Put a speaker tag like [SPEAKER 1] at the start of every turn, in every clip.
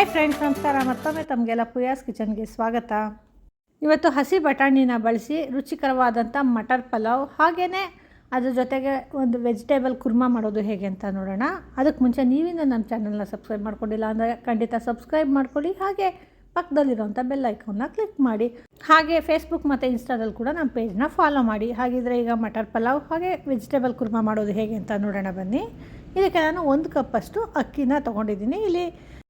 [SPEAKER 1] Hi friends ನಮಸ್ಕಾರ ಮತ್ತೊಮ್ಮೆ ತಮಗೆಲ್ಲ ಪುಯಾಸ್ ಕಿಚನ್ಗೆ ಸ್ವಾಗತ. ಇವತ್ತು ಹಸಿ ಬಟಾಣಿನ ಬಳಸಿ ರುಚಿಕರವಾದಂಥ ಮಟರ್ ಪಲಾವ್ ಹಾಗೆಯೇ ಅದ್ರ ಜೊತೆಗೆ ಒಂದು ವೆಜಿಟೇಬಲ್ ಕುರ್ಮಾ ಮಾಡೋದು ಹೇಗೆ ಅಂತ ನೋಡೋಣ. ಅದಕ್ಕೆ ಮುಂಚೆ ನೀವಿಂದ ನಮ್ಮ ಚಾನಲ್ನ ಸಬ್ಸ್ಕ್ರೈಬ್ ಮಾಡ್ಕೊಂಡಿಲ್ಲ ಅಂದರೆ ಖಂಡಿತ ಸಬ್ಸ್ಕ್ರೈಬ್ ಮಾಡ್ಕೊಳ್ಳಿ. ಹಾಗೆ ಪಕ್ಕದಲ್ಲಿರೋಂಥ ಬೆಲ್ ಐಕಾನ್ನ ಕ್ಲಿಕ್ ಮಾಡಿ. ಹಾಗೆ ಫೇಸ್ಬುಕ್ ಮತ್ತು ಇನ್ಸ್ಟಾದಲ್ಲಿ ಕೂಡ ನಮ್ಮ ಪೇಜ್ನ ಫಾಲೋ ಮಾಡಿ. ಹಾಗಿದ್ರೆ ಈಗ ಮಟರ್ ಪಲಾವ್ ಹಾಗೆ ವೆಜಿಟೇಬಲ್ ಕುರ್ಮಾ ಮಾಡೋದು ಹೇಗೆ ಅಂತ ನೋಡೋಣ ಬನ್ನಿ. ಇದಕ್ಕೆ ನಾನು ಒಂದು ಕಪ್ಪಷ್ಟು ಅಕ್ಕಿನ ತೊಗೊಂಡಿದ್ದೀನಿ. ಇಲ್ಲಿ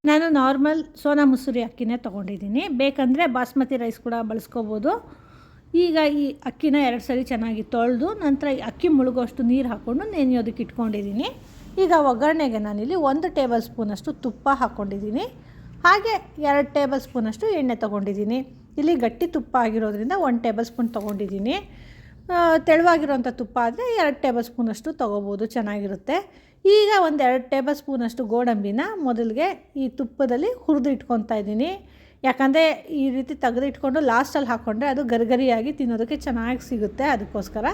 [SPEAKER 1] ನಾನು ನಾರ್ಮಲ್ ಸೋನಾ ಮುಸುರಿ ಅಕ್ಕಿನೇ ತೊಗೊಂಡಿದ್ದೀನಿ. ಬೇಕಂದರೆ ಬಾಸ್ಮತಿ ರೈಸ್ ಕೂಡ ಬಳಸ್ಕೋಬೋದು. ಈಗ ಈ ಅಕ್ಕಿನ ಎರಡು ಸರಿ ಚೆನ್ನಾಗಿ ತೊಳೆದು ನಂತರ ಈ ಅಕ್ಕಿ ಮುಳುಗೋಷ್ಟು ನೀರು ಹಾಕ್ಕೊಂಡು ನೆನೆಯೋದಕ್ಕೆ ಇಟ್ಕೊಂಡಿದ್ದೀನಿ. ಈಗ ಒಗ್ಗರಣೆಗೆ ನಾನಿಲ್ಲಿ ಒಂದು ಟೇಬಲ್ ಸ್ಪೂನಷ್ಟು ತುಪ್ಪ ಹಾಕ್ಕೊಂಡಿದ್ದೀನಿ ಹಾಗೆ ಎರಡು ಟೇಬಲ್ ಸ್ಪೂನಷ್ಟು ಎಣ್ಣೆ ತೊಗೊಂಡಿದ್ದೀನಿ. ಇಲ್ಲಿ ಗಟ್ಟಿ ತುಪ್ಪ ಆಗಿರೋದ್ರಿಂದ ಒಂದು ಟೇಬಲ್ ಸ್ಪೂನ್ ತೊಗೊಂಡಿದ್ದೀನಿ. ತೆಳುವಾಗಿರೋಂಥ ತುಪ್ಪ ಆದರೆ ಎರಡು ಟೇಬಲ್ ಸ್ಪೂನಷ್ಟು ತೊಗೋಬೋದು, ಚೆನ್ನಾಗಿರುತ್ತೆ. ಈಗ ಒಂದು ಎರಡು ಟೇಬಲ್ ಸ್ಪೂನಷ್ಟು ಗೋಡಂಬಿನ ಮೊದಲಿಗೆ ಈ ತುಪ್ಪದಲ್ಲಿ ಹುರಿದು ಇಟ್ಕೊತಾ ಇದ್ದೀನಿ. ಯಾಕಂದರೆ ಈ ರೀತಿ ತೆಗೆದಿಟ್ಕೊಂಡು ಲಾಸ್ಟಲ್ಲಿ ಹಾಕ್ಕೊಂಡ್ರೆ ಅದು ಗರಿಗರಿಯಾಗಿ ತಿನ್ನೋದಕ್ಕೆ ಚೆನ್ನಾಗಿ ಸಿಗುತ್ತೆ ಅದಕ್ಕೋಸ್ಕರ.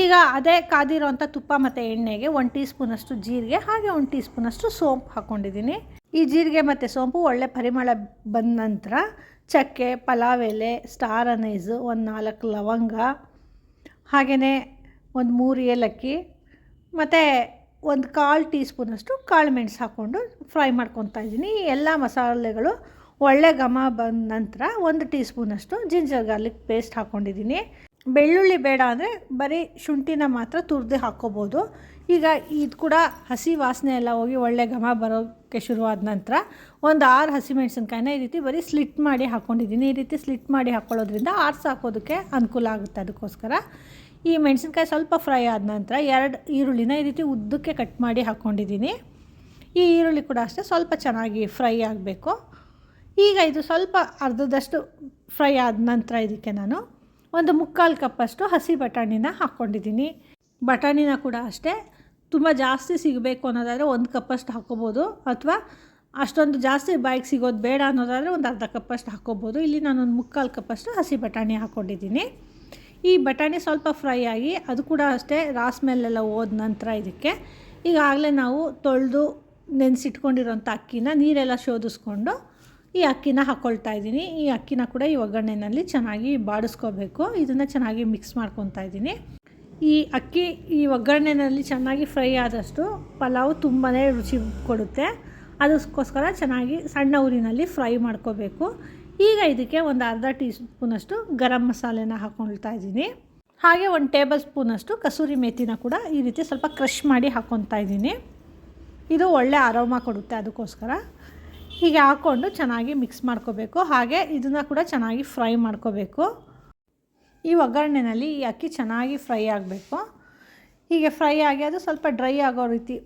[SPEAKER 1] ಈಗ ಅದೇ ಕಾದಿರೋಂಥ ತುಪ್ಪ ಮತ್ತು ಎಣ್ಣೆಗೆ ಒಂದು ಟೀ ಸ್ಪೂನಷ್ಟು ಜೀರಿಗೆ, ಹಾಗೆ ಒಂದು ಟೀ ಸ್ಪೂನಷ್ಟು ಸೋಂಪು ಹಾಕ್ಕೊಂಡಿದ್ದೀನಿ. ಈ ಜೀರಿಗೆ ಮತ್ತು ಸೋಂಪು ಒಳ್ಳೆ ಪರಿಮಳ ಬಂದ ನಂತರ ಚಕ್ಕೆ, ಪಲಾವ್ ಎಲೆ, ಸ್ಟಾರ್ ಅನೈಸು, ಒಂದು ನಾಲ್ಕು ಲವಂಗ ಹಾಗೆಯೇ ಒಂದು ಮೂರು ಏಲಕ್ಕಿ, ಮತ್ತು ಒಂದು ಕಾಲು ಟೀ ಸ್ಪೂನಷ್ಟು ಕಾಳು ಮೆಣಸು ಹಾಕ್ಕೊಂಡು ಫ್ರೈ ಮಾಡ್ಕೊತಾ ಇದ್ದೀನಿ. ಈ ಎಲ್ಲ ಮಸಾಲೆಗಳು ಒಳ್ಳೆ ಘಮ ಬಂದ ನಂತರ ಒಂದು ಟೀ ಸ್ಪೂನಷ್ಟು ಜಿಂಜರ್ ಗಾರ್ಲಿಕ್ ಪೇಸ್ಟ್ ಹಾಕ್ಕೊಂಡಿದ್ದೀನಿ. ಬೆಳ್ಳುಳ್ಳಿ ಬೇಡ ಅಂದರೆ ಬರೀ ಶುಂಠಿನ ಮಾತ್ರ ತುರಿದು ಹಾಕ್ಕೋಬೋದು ಈಗ ಇದು ಕೂಡ ಹಸಿ ವಾಸನೆ ಎಲ್ಲ ಹೋಗಿ ಒಳ್ಳೆ ಘಮ ಬರೋಕ್ಕೆ ಶುರುವಾದ ನಂತರ ಒಂದು ಆರು ಹಸಿಮೆಣಸಿನ್ಕಾಯಿನ ಈ ರೀತಿ ಬರೀ ಸ್ಲಿಟ್ ಮಾಡಿ ಹಾಕ್ಕೊಂಡಿದ್ದೀನಿ ಈ ರೀತಿ ಸ್ಲಿಟ್ ಮಾಡಿ ಹಾಕ್ಕೊಳ್ಳೋದ್ರಿಂದ ಆರ್ಸ್ ಹಾಕೋದಕ್ಕೆ ಅನುಕೂಲ ಆಗುತ್ತೆ ಅದಕ್ಕೋಸ್ಕರ. ಈ ಮೆಣಸಿನ್ಕಾಯಿ ಸ್ವಲ್ಪ ಫ್ರೈ ಆದ ನಂತರ ಎರಡು ಈರುಳ್ಳಿನ ಈ ರೀತಿ ಉದ್ದಕ್ಕೆ ಕಟ್ ಮಾಡಿ ಹಾಕ್ಕೊಂಡಿದ್ದೀನಿ ಈ ಈರುಳ್ಳಿ ಕೂಡ ಅಷ್ಟೇ ಸ್ವಲ್ಪ ಚೆನ್ನಾಗಿ ಫ್ರೈ ಆಗಬೇಕು. ಈಗ ಇದು ಸ್ವಲ್ಪ ಅರ್ಧದಷ್ಟು ಫ್ರೈ ಆದ ನಂತರ ಇದಕ್ಕೆ ನಾನು ಒಂದು ಮುಕ್ಕಾಲು ಕಪ್ಪಷ್ಟು ಹಸಿ ಬಟಾಣಿನ ಹಾಕ್ಕೊಂಡಿದ್ದೀನಿ. ಬಟಾಣಿನ ಕೂಡ ಅಷ್ಟೇ. ತುಂಬ ಜಾಸ್ತಿ ಸಿಗಬೇಕು ಅನ್ನೋದಾದರೆ ಒಂದು ಕಪ್ಪಷ್ಟು ಹಾಕ್ಕೋಬೋದು ಅಥವಾ ಅಷ್ಟೊಂದು ಜಾಸ್ತಿ ಬಾಯಿಗೆ ಸಿಗೋದು ಬೇಡ ಅನ್ನೋದಾದರೆ ಒಂದು ಅರ್ಧ ಕಪ್ಪಷ್ಟು ಹಾಕ್ಕೋಬೋದು ಇಲ್ಲಿ ನಾನೊಂದು ಮುಕ್ಕಾಲು ಕಪ್ಪಷ್ಟು ಹಸಿ ಬಟಾಣಿ ಹಾಕ್ಕೊಂಡಿದ್ದೀನಿ ಈ ಬಟಾಣಿ ಸ್ವಲ್ಪ ಫ್ರೈ ಆಗಿ ಅದು ಕೂಡ ಅಷ್ಟೇ ರಾಸ್ ಮೇಲೆಲ್ಲ ಹೋದ ನಂತರ ಇದಕ್ಕೆ ಈಗಾಗಲೇ ನಾವು ತೊಳೆದು ನೆನೆಸಿಟ್ಕೊಂಡಿರೋಂಥ ಅಕ್ಕಿನ ನೀರೆಲ್ಲ ಶೋಧಿಸ್ಕೊಂಡು ಈ ಅಕ್ಕಿನ ಹಾಕ್ಕೊಳ್ತಾ ಇದ್ದೀನಿ. ಈ ಅಕ್ಕಿನ ಕೂಡ ಈ ಒಗ್ಗರಣೆಯಲ್ಲಿ ಚೆನ್ನಾಗಿ ಬಾಡಿಸ್ಕೋಬೇಕು. ಇದನ್ನು ಚೆನ್ನಾಗಿ ಮಿಕ್ಸ್ ಮಾಡ್ಕೊತಾ ಇದ್ದೀನಿ. ಈ ಅಕ್ಕಿ ಈ ಒಗ್ಗರಣೆಯಲ್ಲಿ ಚೆನ್ನಾಗಿ ಫ್ರೈ ಆದಷ್ಟು ಪಲಾವ್ ತುಂಬಾ ರುಚಿ ಕೊಡುತ್ತೆ. ಅದಕ್ಕೋಸ್ಕರ ಚೆನ್ನಾಗಿ ಸಣ್ಣ ಊರಿನಲ್ಲಿ ಫ್ರೈ ಮಾಡ್ಕೋಬೇಕು. ಈಗ ಇದಕ್ಕೆ ಒಂದು ಅರ್ಧ ಟೀ ಸ್ಪೂನಷ್ಟು ಗರಂ ಮಸಾಲೆನ ಹಾಕ್ಕೊಳ್ತಾ ಇದ್ದೀನಿ. ಹಾಗೆ ಒಂದು ಟೇಬಲ್ ಸ್ಪೂನಷ್ಟು ಕಸೂರಿ ಮೇಥಿನ ಕೂಡ ಈ ರೀತಿ ಸ್ವಲ್ಪ ಕ್ರಷ್ ಮಾಡಿ ಹಾಕ್ಕೊತಾ ಇದ್ದೀನಿ. ಇದು ಒಳ್ಳೆ ಆರೋಮ ಕೊಡುತ್ತೆ ಅದಕ್ಕೋಸ್ಕರ. ಹೀಗೆ ಹಾಕ್ಕೊಂಡು ಚೆನ್ನಾಗಿ ಮಿಕ್ಸ್ ಮಾಡ್ಕೋಬೇಕು. ಹಾಗೆ ಇದನ್ನು ಕೂಡ ಚೆನ್ನಾಗಿ ಫ್ರೈ ಮಾಡ್ಕೋಬೇಕು. ಈ ಒಗ್ಗರಣೆನಲ್ಲಿ ಈ ಅಕ್ಕಿ ಚೆನ್ನಾಗಿ ಫ್ರೈ ಆಗಬೇಕು. ಹೀಗೆ ಫ್ರೈ ಆಗಿ ಅದು ಸ್ವಲ್ಪ ಡ್ರೈ ಆಗೋ ರೀತಿ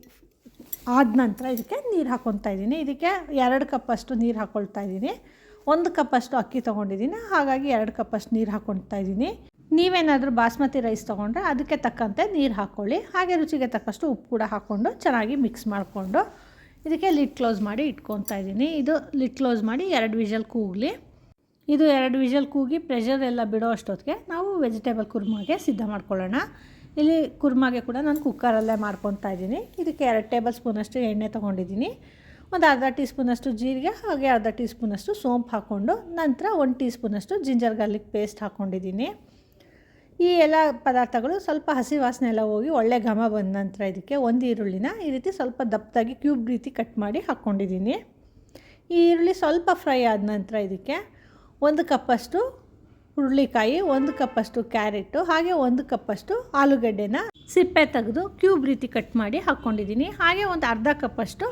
[SPEAKER 1] ಆದ ನಂತರ ಇದಕ್ಕೆ ನೀರು ಹಾಕ್ಕೊತಾ ಇದ್ದೀನಿ. ಇದಕ್ಕೆ ಎರಡು ಕಪ್ಪಷ್ಟು ನೀರು ಹಾಕ್ಕೊಳ್ತಾ ಇದ್ದೀನಿ. ಒಂದು ಕಪ್ಪಷ್ಟು ಅಕ್ಕಿ ತೊಗೊಂಡಿದ್ದೀನಿ. ಹಾಗಾಗಿ ಎರಡು ಕಪ್ಪಷ್ಟು ನೀರು ಹಾಕ್ಕೊಳ್ತಾ ಇದ್ದೀನಿ. ನೀವೇನಾದರೂ ಬಾಸ್ಮತಿ ರೈಸ್ ತೊಗೊಂಡ್ರೆ ಅದಕ್ಕೆ ತಕ್ಕಂತೆ ನೀರು ಹಾಕ್ಕೊಳ್ಳಿ ಹಾಗೆ ರುಚಿಗೆ ತಕ್ಕಷ್ಟು ಉಪ್ಪು ಕೂಡ ಹಾಕ್ಕೊಂಡು ಚೆನ್ನಾಗಿ ಮಿಕ್ಸ್ ಮಾಡಿಕೊಂಡು ಇದಕ್ಕೆ ಲಿಡ್ ಕ್ಲೋಸ್ ಮಾಡಿ ಇಟ್ಕೊತಾ ಇದ್ದೀನಿ. ಇದು ಲಿಡ್ ಕ್ಲೋಸ್ ಮಾಡಿ ಎರಡು ವಿಷಲ್ ಕೂಗಲಿ. ಇದು ಎರಡು ವಿಷಲ್ ಕೂಗಿ ಪ್ರೆಷರ್ ಎಲ್ಲ ಬಿಡೋ ಅಷ್ಟೊತ್ತಿಗೆ ನಾವು ವೆಜಿಟೇಬಲ್ ಕುರ್ಮಾಗೆ ಸಿದ್ಧ ಮಾಡ್ಕೊಳ್ಳೋಣ. ಇಲ್ಲಿ ಕುರ್ಮಾಗೆ ಕೂಡ ನಾನು ಕುಕ್ಕರಲ್ಲೇ ಮಾಡ್ಕೊತಾ ಇದ್ದೀನಿ. ಇದಕ್ಕೆ ಎರಡು ಟೇಬಲ್ ಸ್ಪೂನಷ್ಟು ಎಣ್ಣೆ ತೊಗೊಂಡಿದ್ದೀನಿ. ಒಂದು ಅರ್ಧ ಟೀ ಸ್ಪೂನಷ್ಟು ಜೀರಿಗೆ, ಹಾಗೆ ಅರ್ಧ ಟೀ ಸ್ಪೂನಷ್ಟು ಸೋಂಪು ಹಾಕ್ಕೊಂಡು ನಂತರ ಒಂದು ಟೀ ಸ್ಪೂನಷ್ಟು ಜಿಂಜರ್ ಗಾರ್ಲಿಕ್ ಪೇಸ್ಟ್ ಹಾಕ್ಕೊಂಡಿದ್ದೀನಿ. ಈ ಎಲ್ಲ ಪದಾರ್ಥಗಳು ಸ್ವಲ್ಪ ಹಸಿ ವಾಸನೆ ಎಲ್ಲ ಹೋಗಿ ಒಳ್ಳೆ ಘಮ ಬಂದ ನಂತರ ಇದಕ್ಕೆ ಒಂದು ಈರುಳ್ಳಿನ ಈ ರೀತಿ ಸ್ವಲ್ಪ ದಪ್ಪದಾಗಿ ಕ್ಯೂಬ್ ರೀತಿ ಕಟ್ ಮಾಡಿ ಹಾಕ್ಕೊಂಡಿದ್ದೀನಿ. ಈ ಈರುಳ್ಳಿ ಸ್ವಲ್ಪ ಫ್ರೈ ಆದ ನಂತರ ಇದಕ್ಕೆ ಒಂದು ಕಪ್ಪಷ್ಟು ಹುರುಳಿಕಾಯಿ, ಒಂದು ಕಪ್ಪಷ್ಟು ಕ್ಯಾರೆಟು ಹಾಗೆ ಒಂದು ಕಪ್ಪಷ್ಟು ಆಲೂಗಡ್ಡೆನ ಸಿಪ್ಪೆ ತೆಗೆದು ಕ್ಯೂಬ್ ರೀತಿ ಕಟ್ ಮಾಡಿ ಹಾಕ್ಕೊಂಡಿದ್ದೀನಿ. ಹಾಗೆ ಒಂದು ಅರ್ಧ ಕಪ್ಪಷ್ಟು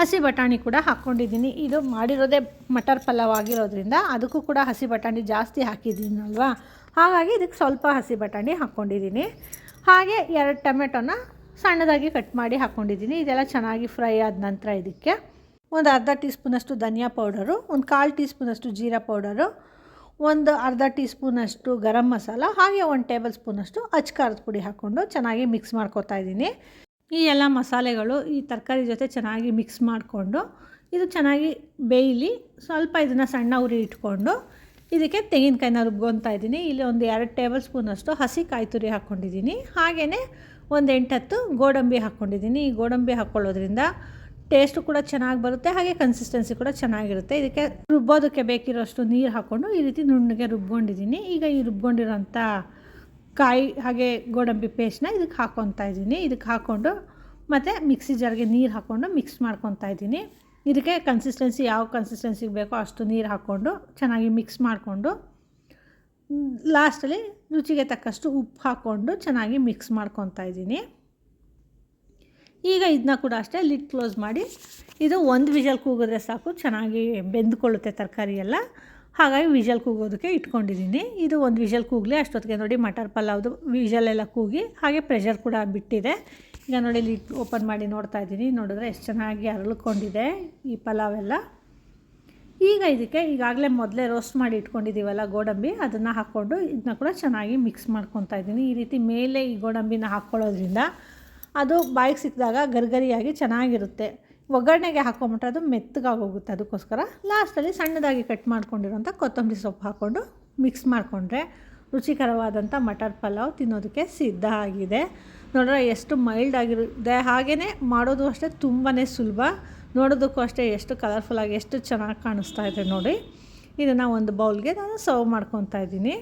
[SPEAKER 1] ಹಸಿ ಬಟಾಣಿ ಕೂಡ ಹಾಕ್ಕೊಂಡಿದ್ದೀನಿ. ಇದು ಮಾಡಿರೋದೇ ಮಟರ್ ಪಲಾವ್ ಆಗಿರೋದ್ರಿಂದ ಅದಕ್ಕೂ ಕೂಡ ಹಸಿ ಬಟಾಣಿ ಜಾಸ್ತಿ ಹಾಕಿದ್ದೀನಲ್ವಾ? ಹಾಗಾಗಿ ಇದಕ್ಕೆ ಸ್ವಲ್ಪ ಹಸಿ ಬಟಾಣಿ ಹಾಕ್ಕೊಂಡಿದ್ದೀನಿ. ಹಾಗೆ ಎರಡು ಟೊಮೆಟೊನ ಸಣ್ಣದಾಗಿ ಕಟ್ ಮಾಡಿ ಹಾಕ್ಕೊಂಡಿದ್ದೀನಿ. ಇದೆಲ್ಲ ಚೆನ್ನಾಗಿ ಫ್ರೈ ಆದ ನಂತರ ಇದಕ್ಕೆ ಒಂದು ಅರ್ಧ ಟೀ ಸ್ಪೂನಷ್ಟು ಧನಿಯಾ ಪೌಡರು, ಒಂದು ಕಾಲು ಟೀ ಸ್ಪೂನಷ್ಟು ಜೀರಾ ಪೌಡರು, ಒಂದು ಅರ್ಧ ಟೀ ಸ್ಪೂನಷ್ಟು ಗರಂ ಮಸಾಲ, ಹಾಗೆ ಒಂದು ಟೇಬಲ್ ಸ್ಪೂನಷ್ಟು ಅಚ್ಕಾರದ ಪುಡಿ ಹಾಕ್ಕೊಂಡು ಚೆನ್ನಾಗಿ ಮಿಕ್ಸ್ ಮಾಡ್ಕೊತಾ ಇದ್ದೀನಿ. ಈ ಎಲ್ಲ ಮಸಾಲೆಗಳು ಈ ತರಕಾರಿ ಜೊತೆ ಚೆನ್ನಾಗಿ ಮಿಕ್ಸ್ ಮಾಡಿಕೊಂಡು ಇದು ಚೆನ್ನಾಗಿ ಬೇಯಲಿ ಸ್ವಲ್ಪ ಇದನ್ನು ಸಣ್ಣ ಉರಿ ಇಟ್ಕೊಂಡು ಇದಕ್ಕೆ ತೆಂಗಿನಕಾಯಿನ ರುಬ್ಕೊತಾ ಇದ್ದೀನಿ. ಇಲ್ಲಿ ಒಂದು ಎರಡು ಟೇಬಲ್ ಸ್ಪೂನಷ್ಟು ಹಸಿ ಕಾಯಿ ತುರಿ ಹಾಕ್ಕೊಂಡಿದ್ದೀನಿ. ಹಾಗೆಯೇ ಒಂದು ಎಂಟತ್ತು ಗೋಡಂಬಿ ಹಾಕ್ಕೊಂಡಿದ್ದೀನಿ. ಈ ಗೋಡಂಬಿ ಹಾಕ್ಕೊಳ್ಳೋದ್ರಿಂದ ಟೇಸ್ಟು ಕೂಡ ಚೆನ್ನಾಗಿ ಬರುತ್ತೆ, ಹಾಗೆ ಕನ್ಸಿಸ್ಟೆನ್ಸಿ ಕೂಡ ಚೆನ್ನಾಗಿರುತ್ತೆ. ಇದಕ್ಕೆ ರುಬ್ಬೋದಕ್ಕೆ ಬೇಕಿರೋಷ್ಟು ನೀರು ಹಾಕ್ಕೊಂಡು ಈ ರೀತಿ ನುಣ್ಣಗೆ ರುಬ್ಕೊಂಡಿದ್ದೀನಿ. ಈಗ ಈ ರುಬ್ಕೊಂಡಿರೋಂಥ ಕಾಯಿ, ಹಾಗೆ ಗೋಡಂಬಿ ಪೇಸ್ಟ್ನ ಇದಕ್ಕೆ ಹಾಕ್ಕೊತಾ ಇದ್ದೀನಿ. ಇದಕ್ಕೆ ಹಾಕ್ಕೊಂಡು ಮತ್ತು ಮಿಕ್ಸಿ ಜಾರ್ಗೆ ನೀರು ಹಾಕ್ಕೊಂಡು ಮಿಕ್ಸ್ ಮಾಡ್ಕೊತಾ ಇದ್ದೀನಿ. ಇದಕ್ಕೆ ಕನ್ಸಿಸ್ಟೆನ್ಸಿ ಯಾವ ಕನ್ಸಿಸ್ಟೆನ್ಸಿಗೆ ಬೇಕೋ ಅಷ್ಟು ನೀರು ಹಾಕ್ಕೊಂಡು ಚೆನ್ನಾಗಿ ಮಿಕ್ಸ್ ಮಾಡಿಕೊಂಡು ಲಾಸ್ಟಲ್ಲಿ ರುಚಿಗೆ ತಕ್ಕಷ್ಟು ಉಪ್ಪು ಹಾಕ್ಕೊಂಡು ಚೆನ್ನಾಗಿ ಮಿಕ್ಸ್ ಮಾಡ್ಕೊತಾ ಇದ್ದೀನಿ. ಈಗ ಇದನ್ನ ಕೂಡ ಅಷ್ಟೇ ಲಿಡ್ ಕ್ಲೋಸ್ ಮಾಡಿ, ಇದು ಒಂದು ವಿಷಲ್ ಕೂಗಿದ್ರೆ ಸಾಕು, ಚೆನ್ನಾಗಿ ಬೆಂದ್ಕೊಳ್ಳುತ್ತೆ ತರಕಾರಿ ಎಲ್ಲ. ಹಾಗಾಗಿ ವಿಷಲ್ ಕೂಗೋದಕ್ಕೆ ಇಟ್ಕೊಂಡಿದ್ದೀನಿ. ಇದು ಒಂದು ವಿಷಲ್ ಕೂಗಲಿ, ಅಷ್ಟೊತ್ತಿಗೆ ನೋಡಿ ಮಟರ್ ಪಲಾವ್ದು ವಿಜಲ್ ಎಲ್ಲ ಕೂಗಿ ಹಾಗೆ ಪ್ರೆಷರ್ ಕೂಡ ಬಿಟ್ಟಿದೆ. ಈಗ ನೋಡಿ ಇಲ್ಲಿ ಓಪನ್ ಮಾಡಿ ನೋಡ್ತಾ ಇದ್ದೀನಿ. ನೋಡಿದ್ರೆ ಎಷ್ಟು ಚೆನ್ನಾಗಿ ಅರಳ್ಕೊಂಡಿದೆ ಈ ಪಲಾವ್ ಎಲ್ಲ ಈಗ ಇದಕ್ಕೆ ಈಗಾಗಲೇ ಮೊದಲೇ ರೋಸ್ಟ್ ಮಾಡಿ ಇಟ್ಕೊಂಡಿದ್ದೀವಲ್ಲ ಗೋಡಂಬಿ, ಅದನ್ನು ಹಾಕ್ಕೊಂಡು ಇದನ್ನ ಕೂಡ ಚೆನ್ನಾಗಿ ಮಿಕ್ಸ್ ಮಾಡ್ಕೊತಾ ಇದ್ದೀನಿ. ಈ ರೀತಿ ಮೇಲೆ ಈ ಗೋಡಂಬಿನ ಹಾಕ್ಕೊಳ್ಳೋದ್ರಿಂದ ಅದು ಬಾಯಿಗೆ ಸಿಕ್ಕಿದಾಗ ಗರ್ಗರಿಯಾಗಿ ಚೆನ್ನಾಗಿರುತ್ತೆ. ಒಗ್ಗರಣೆಗೆ ಹಾಕೊಂಬಿಟ್ರೆ ಅದು ಮೆತ್ತಗಾಗೋಗುತ್ತೆ. ಅದಕ್ಕೋಸ್ಕರ ಲಾಸ್ಟಲ್ಲಿ ಸಣ್ಣದಾಗಿ ಕಟ್ ಮಾಡ್ಕೊಂಡಿರೋಂಥ ಕೊತ್ತಂಬರಿ ಸೊಪ್ಪು ಹಾಕ್ಕೊಂಡು ಮಿಕ್ಸ್ ಮಾಡಿಕೊಂಡ್ರೆ ರುಚಿಕರವಾದಂಥ ಮಟರ್ ಪಲಾವ್ ತಿನ್ನೋದಕ್ಕೆ ಸಿದ್ಧ ಆಗಿದೆ. ನೋಡ್ರೆ ಎಷ್ಟು ಮೈಲ್ಡ್ ಆಗಿರುತ್ತೆ. ಹಾಗೆಯೇ ಮಾಡೋದು ಅಷ್ಟೇ ತುಂಬಾ ಸುಲಭ. ನೋಡೋದಕ್ಕೂ ಅಷ್ಟೇ ಎಷ್ಟು ಕಲರ್ಫುಲ್ಲಾಗಿ ಎಷ್ಟು ಚೆನ್ನಾಗಿ ಕಾಣಿಸ್ತಾ ಇದೆ ನೋಡಿ. ಇದನ್ನು ಒಂದು ಬೌಲ್ಗೆ ನಾನು ಸರ್ವ್ ಮಾಡ್ಕೊತಾ ಇದ್ದೀನಿ.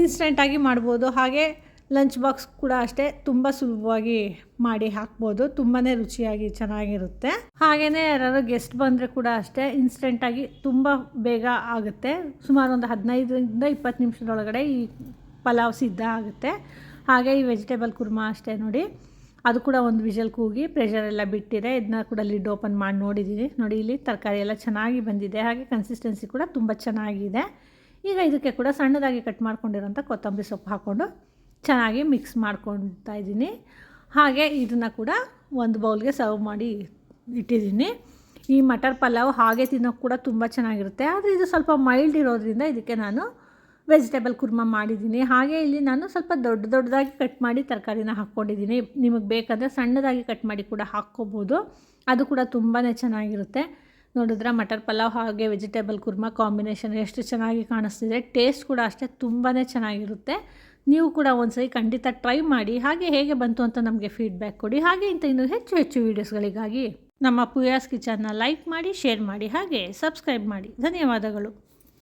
[SPEAKER 1] ಇನ್ಸ್ಟೆಂಟಾಗಿ ಮಾಡ್ಬೋದು. ಹಾಗೆ ಲಂಚ್ ಬಾಕ್ಸ್ ಕೂಡ ಅಷ್ಟೇ ತುಂಬ ಸುಲಭವಾಗಿ ಮಾಡಿ ಹಾಕ್ಬೋದು. ತುಂಬಾ ರುಚಿಯಾಗಿ ಚೆನ್ನಾಗಿರುತ್ತೆ. ಹಾಗೆಯೇ ಯಾರು ಗೆಸ್ಟ್ ಬಂದರೆ ಕೂಡ ಅಷ್ಟೇ ಇನ್ಸ್ಟೆಂಟಾಗಿ ತುಂಬ ಬೇಗ ಆಗುತ್ತೆ. ಸುಮಾರು ಒಂದು ಹದಿನೈದರಿಂದ ಇಪ್ಪತ್ತು ನಿಮಿಷದೊಳಗಡೆ ಈ ಪಲಾವ್ ಸಿದ್ಧ ಆಗುತ್ತೆ. ಹಾಗೆ ಈ ವೆಜಿಟೇಬಲ್ ಕುರ್ಮಾ ಅಷ್ಟೇ ನೋಡಿ. ಅದು ಕೂಡ ಒಂದು ವಿಷಲ್ ಕೂಗಿ ಪ್ರೆಷರ್ ಎಲ್ಲ ಬಿಟ್ಟಿದೆ. ಇದನ್ನ ಕೂಡ ಲಿಡ್ ಓಪನ್ ಮಾಡಿ ನೋಡಿದ್ದೀನಿ ನೋಡಿ, ಇಲ್ಲಿ ತರಕಾರಿ ಎಲ್ಲ ಚೆನ್ನಾಗಿ ಬಂದಿದೆ. ಹಾಗೆ ಕನ್ಸಿಸ್ಟೆನ್ಸಿ ಕೂಡ ತುಂಬ ಚೆನ್ನಾಗಿದೆ. ಈಗ ಇದಕ್ಕೆ ಕೂಡ ಸಣ್ಣದಾಗಿ ಕಟ್ ಮಾಡ್ಕೊಂಡಿರೋಂಥ ಕೊತ್ತಂಬರಿ ಸೊಪ್ಪು ಹಾಕ್ಕೊಂಡು ಚೆನ್ನಾಗಿ ಮಿಕ್ಸ್ ಮಾಡ್ಕೊತಾ ಇದ್ದೀನಿ. ಹಾಗೆ ಇದನ್ನು ಕೂಡ ಒಂದು ಬೌಲ್ಗೆ ಸರ್ವ್ ಮಾಡಿ ಇಟ್ಟಿದ್ದೀನಿ. ಈ ಮಟರ್ ಪಲಾವ್ ಹಾಗೆ ತಿನ್ನೋಕೆ ಕೂಡ ತುಂಬ ಚೆನ್ನಾಗಿರುತ್ತೆ. ಆದರೆ ಇದು ಸ್ವಲ್ಪ ಮೈಲ್ಡ್ ಇರೋದ್ರಿಂದ ಇದಕ್ಕೆ ನಾನು ವೆಜಿಟೇಬಲ್ ಕುರ್ಮಾ ಮಾಡಿದ್ದೀನಿ. ಹಾಗೆ ಇಲ್ಲಿ ನಾನು ಸ್ವಲ್ಪ ದೊಡ್ಡ ದೊಡ್ಡದಾಗಿ ಕಟ್ ಮಾಡಿ ತರಕಾರಿನ ಹಾಕ್ಕೊಂಡಿದ್ದೀನಿ. ನಿಮಗೆ ಬೇಕಾದರೆ ಸಣ್ಣದಾಗಿ ಕಟ್ ಮಾಡಿ ಕೂಡ ಹಾಕ್ಕೋಬೋದು. ಅದು ಕೂಡ ತುಂಬಾ ಚೆನ್ನಾಗಿರುತ್ತೆ. ನೋಡಿದ್ರೆ ಮಟರ್ ಪಲಾವ್ ಹಾಗೆ ವೆಜಿಟೇಬಲ್ ಕುರ್ಮಾ ಕಾಂಬಿನೇಷನ್ ಎಷ್ಟು ಚೆನ್ನಾಗಿ ಕಾಣಿಸ್ತಿದೆ. ಟೇಸ್ಟ್ ಕೂಡ ಅಷ್ಟೇ ತುಂಬಾ ಚೆನ್ನಾಗಿರುತ್ತೆ. ನೀವು ಕೂಡ ಒಂದ್ಸರಿ ಖಂಡಿತ ಟ್ರೈ ಮಾಡಿ. ಹಾಗೆ ಹೇಗೆ ಬಂತು ಅಂತ ನಮಗೆ ಫೀಡ್ಬ್ಯಾಕ್ ಕೊಡಿ. ಹಾಗೆ ಇಂಥ ಇನ್ನೂ ಹೆಚ್ಚು ಹೆಚ್ಚು ವೀಡಿಯೋಸ್ಗಳಿಗಾಗಿ ನಮ್ಮ ಪುಯಾಸ್ ಕಿಚನ್ನ ಲೈಕ್ ಮಾಡಿ ಶೇರ್ ಮಾಡಿ, ಹಾಗೆ ಸಬ್ಸ್ಕ್ರೈಬ್ ಮಾಡಿ. ಧನ್ಯವಾದಗಳು.